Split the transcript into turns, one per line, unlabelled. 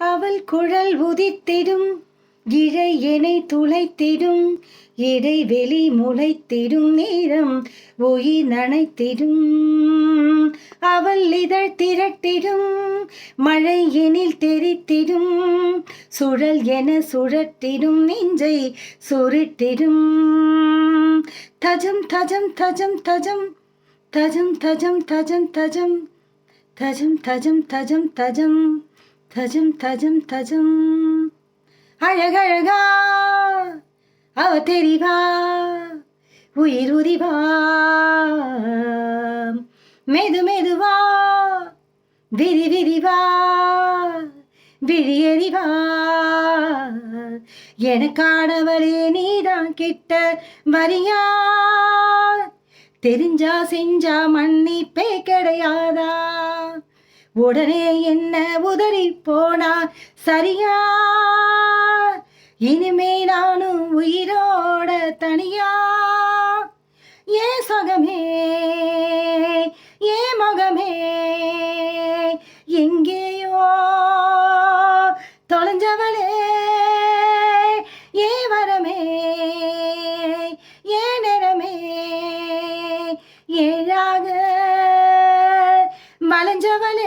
அவள் குழல் உதித்திடும் இழை எனை துளைத்திடும் இடைவெளி முளைத்திடும் நேரம் உயிர் நனைத்திடும் அவள் இதழ் திரட்டிடும் மழை எனில் தெரித்திடும் சுழல் என சுழற்றிடும் நெஞ்சை சுருட்டிடும் தஜம் தஜம் தஜம் தஜம் தஜம் தஜம் தஜம் தஜம் தஜம் தஜம் தஜம் தஜம் தஜம் தஜம் தஜம். அழகழகா அவ தெரிவா உயிர் உரிவா மெது மெதுவா விரி விரிவா விழியறிவா எனக்கானவளே நீதான் கிட்ட வரியா? தெரிஞ்சா செஞ்சா மன்னிப்பே கிடையாதா? உடனே என்ன உதறி போனா சரியா? இனிமே நானும் உயிரோட தனியா? ஏ சொகமே ஏ மகமே எங்கேயோ தொலைஞ்சவளே വലഞ്ചവലേ